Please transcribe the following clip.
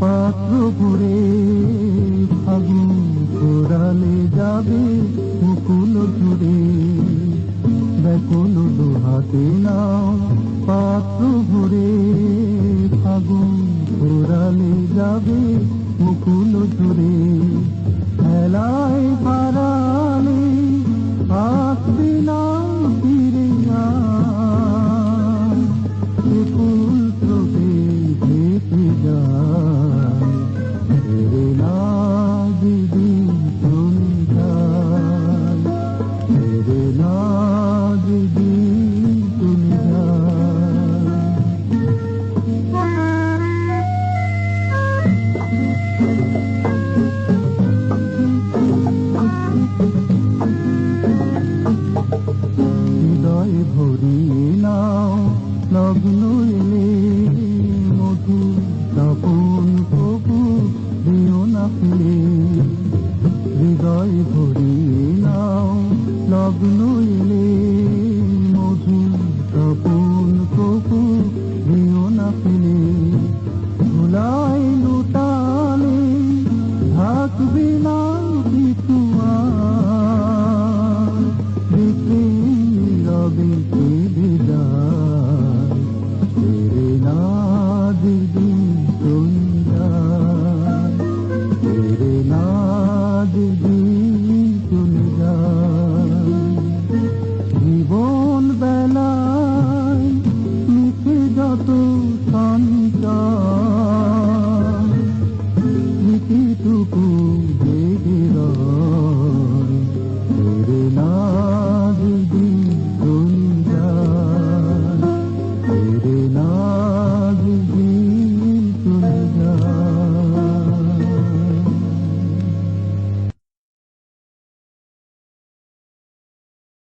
পাত্রপুরে ফাগুন ঘোরালে যাবে মুকুল নাও ঘুরে ফাগুন ঘোরালে যাবে মুকুল জুড়ে। হৃদয় ভরিয়ে নাও লগ্নইলে মধু তপন কপু দিও না ফেলে। ধুলায় লুটালে থাকবে না কিছু আর